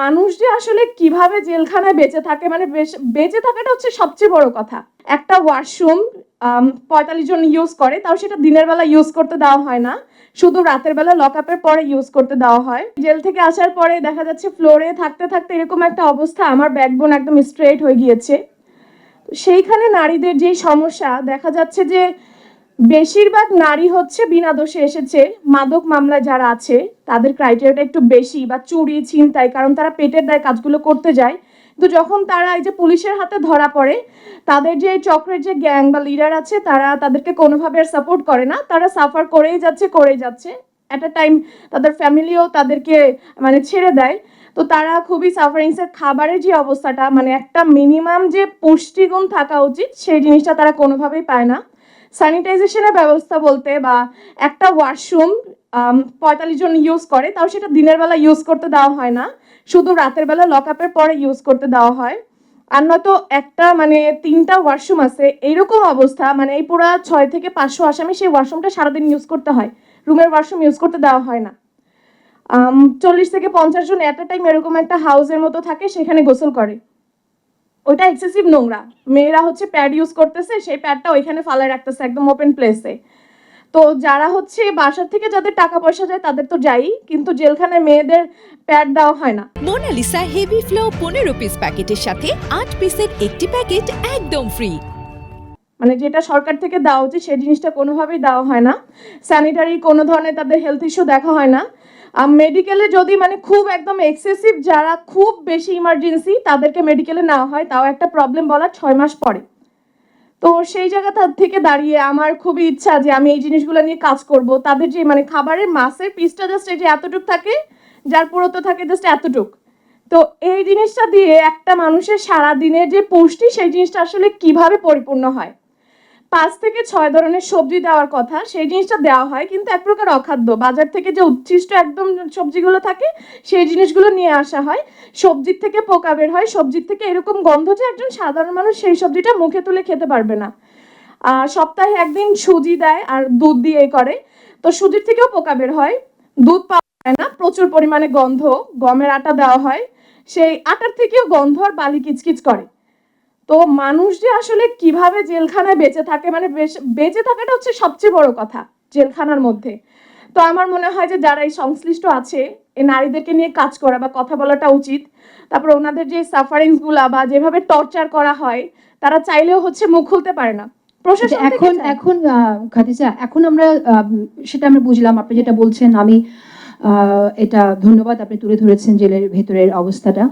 মানুষ যে আসলে কীভাবে জেলখানায় বেঁচে থাকে মানে বেঁচে থাকাটা হচ্ছে সবচেয়ে বড় কথা। একটা ওয়াশরুম পঁয়তাল্লিশ জন ইউজ করে, তাও সেটা দিনের বেলা ইউজ করতে দেওয়া হয় না। শুধু রাতের বেলা লক আপের পরে ইউজ করতে দেওয়া হয়। জেল থেকে আসার পরে দেখা যাচ্ছে ফ্লোরে থাকতে থাকতে এরকম একটা অবস্থা, আমার ব্যাকবোন একদম স্ট্রেট হয়ে গিয়েছে। সেইখানে নারীদের যেই সমস্যা, দেখা যাচ্ছে যে বেশিরভাগ নারী হচ্ছে বিনা দোষে এসেছে। মাদক মামলায় যারা আছে, তাদের ক্রাইটেরিয়াটা একটু বেশি বা চুরি, ছিনতাই, কারণ তারা পেটের দায় কাজগুলো করতে যায়। কিন্তু যখন তারা এই যে পুলিশের হাতে ধরা পড়ে, তাদের যে চক্রের যে গ্যাং বা লিডার আছে, তারা তাদেরকে কোনোভাবে আর সাপোর্ট করে না। তারা সাফার করেই যাচ্ছে করেই যাচ্ছে। অ্যাট আ টাইম তাদের ফ্যামিলিও তাদেরকে মানে ছেড়ে দেয়। তো তারা খুবই সাফারিংসের খাবারের যে অবস্থাটা মানে একটা মিনিমাম যে পুষ্টিগুণ থাকা উচিত, সেই জিনিসটা তারা কোনোভাবেই পায় না। স্যানিটাইজেশনের ব্যবস্থা বলতে বা একটা ওয়াশরুম পঁয়তাল্লিশ জন ইউজ করে, তাও সেটা দিনের বেলা ইউজ করতে দেওয়া হয় না। শুধু রাতের বেলা লক আপের পরে ইউজ করতে দেওয়া হয়। আর নয়তো একটা মানে তিনটা ওয়াশরুম আছে, এইরকম অবস্থা মানে এই পুরা ছয় থেকে পাঁচশো আসামি সেই ওয়াশরুমটা সারাদিন ইউজ করতে হয়। রুমের ওয়াশরুম ইউজ করতে দেওয়া হয় না। চল্লিশ থেকে পঞ্চাশ জন অ্যাট টাইম এরকম একটা হাউসের মতো থাকে, সেখানে গোসল করে। ওইটা এক্সেসিভ নোংরা। মেয়েরা হচ্ছে প্যাড ইউজ করতেছে সেই প্যাডটা ওইখানে ফালায় রাখতেছে একদম ওপেন প্লেসে তো যারা হচ্ছে বাসার থেকে যাদের টাকা পয়সা যায় তাদের তো যাই কিন্তু জেলখানায় মেয়েদের প্যাড দেওয়া হয় না। মোনালিসা হেভি ফ্লো পনেরো পিস প্যাকেটের সাথে আট পিসের একটি প্যাকেট একদম ফ্রি মানে যেটা সরকার থেকে দেওয়া উচিত সেই জিনিসটা কোনোভাবেই দেওয়া হয় না। স্যানিটারি কোনো ধরনের তাদের হেলথ ইস্যু দেখা হয় না। মেডিকেলে যদি মানে খুব একদম এক্সেসিভ যারা খুব বেশি ইমার্জেন্সি তাদেরকে মেডিকেলে নেওয়া হয়, তাও একটা প্রবলেম বলার ছয় মাস পরে। তো সেই জায়গাটা থেকে দাঁড়িয়ে আমার খুবই ইচ্ছা যে আমি এই জিনিসগুলো নিয়ে কাজ করব। তাদের যে মানে খাবারের মাছের পিসটা জাস্ট এই যে এতটুক থাকে, যার পুরোতো থাকে জাস্ট এতটুক। তো এই জিনিসটা দিয়ে একটা মানুষের সারা দিনের যে পুষ্টি, সেই জিনিসটা আসলে কীভাবে পরিপূর্ণ হয়? পাঁচ থেকে ছয় ধরনের সবজি দেওয়ার কথা, সেই জিনিসটা দেওয়া হয়। কিন্তু এক প্রকার অখাদ্য। বাজার থেকে যে উচ্ছিষ্ট একদম সবজিগুলো থাকে, সেই জিনিসগুলো নিয়ে আসা হয়। সবজির থেকে পোকা বের হয়। সবজির থেকে এরকম গন্ধ যে একজন সাধারণ মানুষ সেই সবজিটা মুখে তুলে খেতে পারবে না। আর সপ্তাহে একদিন সুজি দেয় আর দুধ দিয়ে করে। তো সুজির থেকেও পোকা বের হয়। দুধ পাওয়া যায় না। প্রচুর পরিমাণে গন্ধ। গমের আটা দেওয়া হয়। সেই আটার থেকেও গন্ধ আর বালি কিচকিচ করে। তো মানুষ যে আসলে কীভাবে জেলখানায় বেঁচে থাকে? মানে বেঁচে থাকাটা হচ্ছে সবচেয়ে বড় কথা জেলখানার মধ্যে। তো আমার মনে হয় যে যারা এই সংশ্লিষ্ট আছে এই নারীদেরকে নিয়ে কাজ করা বা কথা বলাটা উচিত তারপর ওনাদের যে সাফারিংসগুলা বা যেভাবে টর্চার করা হয় তারা চাইলেও হচ্ছে মুখ খুলতে পারে না। প্রশাসন এখন এখন খাদিজা এখন আমরা সেটা আমরা বুঝলাম। আপনি যেটা বলছেন আমি আহ, এটা ধন্যবাদ আপনি তুলে ধরেছেন জেলের ভেতরের অবস্থাটা।